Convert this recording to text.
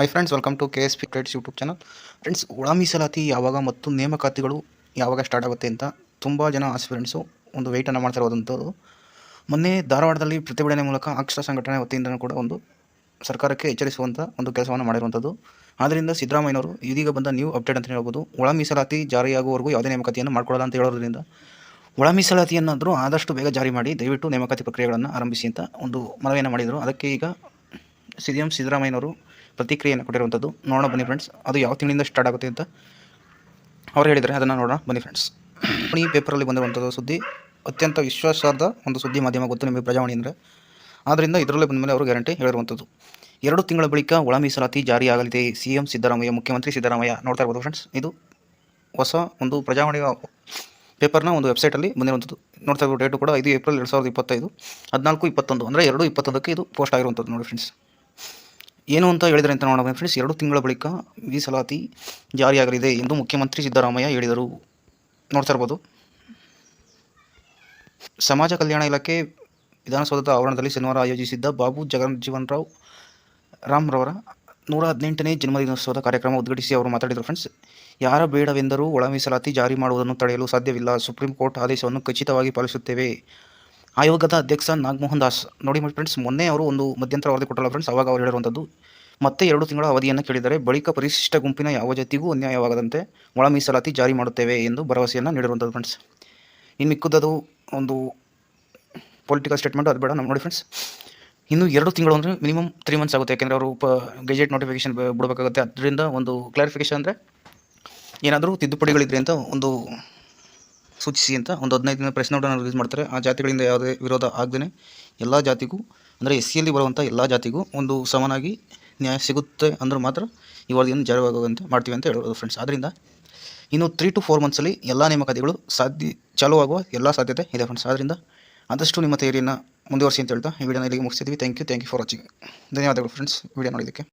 Hi friends welcome to K S P YouTube channel friends ಒಳ ಮೀಸಲಾತಿ ಯಾವಾಗ ಮತ್ತು ನೇಮಕಾತಿಗಳು ಯಾವಾಗ ಸ್ಟಾರ್ಟ್ ಆಗುತ್ತೆ ಅಂತ ತುಂಬ ಜನ ಆಸ್ಪಿರೆಂಟ್ಸು ಒಂದು ವೆಯ್ಟನ್ನು ಮಾಡ್ತಾ ಇರೋದಂಥದ್ದು ಮೊನ್ನೆ ಧಾರವಾಡದಲ್ಲಿ ಪ್ರತಿಭಟನೆ ಮೂಲಕ ಅಕ್ಷರ ಸಂಘಟನೆ ವತಿಯಿಂದ ಕೂಡ ಒಂದು ಸರ್ಕಾರಕ್ಕೆ ಎಚ್ಚರಿಸುವಂಥ ಒಂದು ಕೆಲಸವನ್ನು ಮಾಡಿರುವಂಥದ್ದು ಆದ್ದರಿಂದ ಸಿದ್ದರಾಮಯ್ಯನವರು ಇದೀಗ ಬಂದ ನ್ಯೂ ಅಪ್ಡೇಟ್ ಅಂತ ಹೇಳ್ಬೋದು. ಒಳ ಮೀಸಲಾತಿ ಜಾರಿಯಾಗುವವರೆಗೂ ಯಾವುದೇ ನೇಮಕಾತಿಯನ್ನು ಮಾಡ್ಕೊಳ್ಳಲ್ಲ ಅಂತ ಹೇಳೋದ್ರಿಂದ ಒಳ ಮೀಸಲಾತಿಯನ್ನಾದರೂ ಆದಷ್ಟು ಬೇಗ ಜಾರಿ ಮಾಡಿ ದಯವಿಟ್ಟು ನೇಮಕಾತಿ ಪ್ರಕ್ರಿಯೆಗಳನ್ನು ಆರಂಭಿಸಿ ಅಂತ ಒಂದು ಮನವಿಯನ್ನು ಮಾಡಿದರು. ಅದಕ್ಕೆ ಈಗ ಸಿ ಎಂ ಸಿದ್ದರಾಮಯ್ಯನವರು ಪ್ರತಿಕ್ರಿಯೆಯನ್ನು ಕೊಟ್ಟಿರುವಂಥದ್ದು. ನೋಡೋಣ ಬನ್ನಿ ಫ್ರೆಂಡ್ಸ್ ಅದು ಯಾವ ತಿಂಗಳಿಂದ ಸ್ಟಾರ್ಟ್ ಆಗುತ್ತೆ ಅಂತ ಅವ್ರು ಹೇಳಿದರೆ ಅದನ್ನು ನೋಡೋಣ. ಬನ್ನಿ ಫ್ರೆಂಡ್ಸ್ ಈ ಪೇಪರಲ್ಲಿ ಬಂದಿರುವಂಥದ್ದು ಸುದ್ದಿ. ಅತ್ಯಂತ ವಿಶ್ವಾಸಾರ್ಹ ಒಂದು ಸುದ್ದಿ ಮಾಧ್ಯಮ ಗೊತ್ತು ನಿಮಗೆ ಪ್ರಜಾವಾಣಿ ಅಂದರೆ. ಆದ್ದರಿಂದ ಇದರಲ್ಲಿ ಬಂದ ಮೇಲೆ ಅವರು ಗ್ಯಾರಂಟಿ ಹೇಳಿರುವಂಥದ್ದು. ಎರಡು ತಿಂಗಳ ಬಳಿಕ ಒಳ ಮೀಸಲಾತಿ ಜಾರಿಯಾಗಲಿದೆ ಸಿ ಎಂ ಸಿದ್ದರಾಮಯ್ಯ, ಮುಖ್ಯಮಂತ್ರಿ ಸಿದ್ದರಾಮಯ್ಯ. ನೋಡ್ತಾ ಇರ್ಬೋದು ಫ್ರೆಂಡ್ಸ್ ಇದು ಹೊಸ ಒಂದು ಪ್ರಜಾವಾಣಿಯ ಪೇಪರ್ನ ಒಂದು ವೆಬ್ಸೈಟಲ್ಲಿ ಬಂದಿರುವಂಥದ್ದು. ನೋಡ್ತಾ ಇರ್ಬೋದು ಡೇಟು ಕೂಡ ಐದು ಏಪ್ರಿಲ್ ಎರಡು ಸಾವಿರದ ಇಪ್ಪತ್ತೈದು. ಹದಿನಾಲ್ಕು ಇಪ್ಪತ್ತೊಂದು. ಅಂದರೆ ಎರಡು ಇಪ್ಪತ್ತೊಂದಕ್ಕೆ ಇದು ಪೋಸ್ಟ್ ಆಗಿರುವಂಥದ್ದು ನೋಡಿ ಫ್ರೆಂಡ್ಸ್ ಏನು ಅಂತ ಹೇಳಿದರೆ ಅಂತ ನೋಡೋಣ ಫ್ರೆಂಡ್ಸ್ ಎರಡು ತಿಂಗಳ ಬಳಿಕ ಮೀಸಲಾತಿ ಜಾರಿಯಾಗಲಿದೆ ಎಂದು ಮುಖ್ಯಮಂತ್ರಿ ಸಿದ್ದರಾಮಯ್ಯ ಹೇಳಿದರು. ನೋಡ್ತಾ ಇರ್ಬೋದು. ಸಮಾಜ ಕಲ್ಯಾಣ ಇಲಾಖೆ ವಿಧಾನಸೌಧದ ಆವರಣದಲ್ಲಿ ಶನಿವಾರ ಆಯೋಜಿಸಿದ್ದ ಬಾಬು ಜಗಜೀವನ್ ರಾವ್ ರಾಮ್ರವರ ನೂರ ಹದಿನೆಂಟನೇ ಜನ್ಮದಿನೋತ್ಸವದ ಕಾರ್ಯಕ್ರಮ ಉದ್ಘಾಟಿಸಿ ಅವರು ಮಾತಾಡಿದರು. ಫ್ರೆಂಡ್ಸ್ ಯಾರ ಬೇಡವೆಂದರೂ ಒಳ ಮೀಸಲಾತಿ ಜಾರಿ ಮಾಡುವುದನ್ನು ತಡೆಯಲು ಸಾಧ್ಯವಿಲ್ಲ. ಸುಪ್ರೀಂ ಕೋರ್ಟ್ ಆದೇಶವನ್ನು ಖಚಿತವಾಗಿ ಪಾಲಿಸುತ್ತೇವೆ. ಆಯೋಗದ ಅಧ್ಯಕ್ಷ ನಾಗಮೋಹನ್ ದಾಸ್ ನೋಡಿ ಫ್ರೆಂಡ್ಸ್ ಮೊನ್ನೆ ಅವರು ಒಂದು ಮಧ್ಯಂತರ ವರದಿ ಕೊಟ್ಟಲ್ಲ ಫ್ರೆಂಡ್ಸ್ ಅವಾಗ ಅವರು ಹೇಳಿರುವಂಥದ್ದು, ಮತ್ತೆ ಎರಡು ತಿಂಗಳ ಅವಧಿಯನ್ನು ಕೇಳಿದರೆ ಬಳಿಕ ಪರಿಶಿಷ್ಟ ಗುಂಪಿನ ಯಾವ ಜಾತಿಗೂ ಅನ್ಯಾಯವಾಗದಂತೆ ಒಳ ಮೀಸಲಾತಿ ಜಾರಿ ಮಾಡುತ್ತೇವೆ ಎಂದು ಭರವಸೆಯನ್ನು ನೀಡಿರುವಂಥದ್ದು ಫ್ರೆಂಡ್ಸ್ ಇನ್ನು ಮಿಕ್ಕದ್ದು ಒಂದು ಪೊಲಿಟಿಕಲ್ ಸ್ಟೇಟ್ಮೆಂಟ್ ಅದು ಬೇಡ ನಮ್ಮ ನೋಡಿ ಫ್ರೆಂಡ್ಸ್ ಇನ್ನು ಎರಡು ತಿಂಗಳು ಅಂದರೆ ಮಿನಿಮಮ್ ತ್ರೀ ಮಂತ್ಸ್ ಆಗುತ್ತೆ, ಯಾಕೆಂದರೆ ಅವರು ಪ ಗೆಜೆಟ್ ನೋಟಿಫಿಕೇಶನ್ ಬಿಡಬೇಕಾಗುತ್ತೆ. ಅದರಿಂದ ಒಂದು ಕ್ಲಾರಿಫಿಕೇಶನ್ ಅಂದರೆ ಏನಾದರೂ ತಿದ್ದುಪಡಿಗಳಿದ್ರೆ ಅಂತ ಒಂದು ಸೂಚಿಸಿ ಅಂತ ಒಂದು ಹದಿನೈದು ದಿನ ಪ್ರಶ್ನೆ ನೋಟನ್ನು ರಿಲೀಸ್ ಮಾಡ್ತಾರೆ. ಆ ಜಾತಿಗಳಿಂದ ಯಾವುದೇ ವಿರೋಧ ಆಗದೇ ಎಲ್ಲ ಜಾತಿಗೂ, ಅಂದರೆ ಎಸ್ ಸಿಯಲ್ಲಿ ಬರುವಂಥ ಎಲ್ಲ ಜಾತಿಗೂ ಒಂದು ಸಮನಾಗಿ ನ್ಯಾಯ ಸಿಗುತ್ತೆ ಅಂದ್ರೆ ಮಾತ್ರ ಈ ವರದಿಯನ್ನು ಜಾರಿಯಾಗುವಂತೆ ಮಾಡ್ತೀವಿ ಅಂತ ಹೇಳೋದು ಫ್ರೆಂಡ್ಸ್ ಆದ್ದರಿಂದ ಇನ್ನು ತ್ರೀ ಟು ಫೋರ್ ಮಂತ್ಸಲ್ಲಿ ಎಲ್ಲ ನೇಮಕಾತಿಗಳು ಸಾಧ್ಯ, ಚಾಲೂ ಆಗುವ ಎಲ್ಲ ಸಾಧ್ಯತೆ ಇದೆ ಫ್ರೆಂಡ್ಸ್ ಆದ್ದರಿಂದ ಆದಷ್ಟು ನಿಮ್ಮ ತಯಾರಿಯನ್ನು ಮುಂದುವರಿಸಿ ಅಂತ ಹೇಳ್ತಾ ಈ ವಿಡಿಯೋನ ಇಲ್ಲಿಗೆ ಮುಗಿಸಿದ್ವಿ thank you thank you for watching ಧನ್ಯವಾದಗಳು ಫ್ರೆಂಡ್ಸ್ ವಿಡಿಯೋ ನೋಡಿದ್ದಕ್ಕೆ.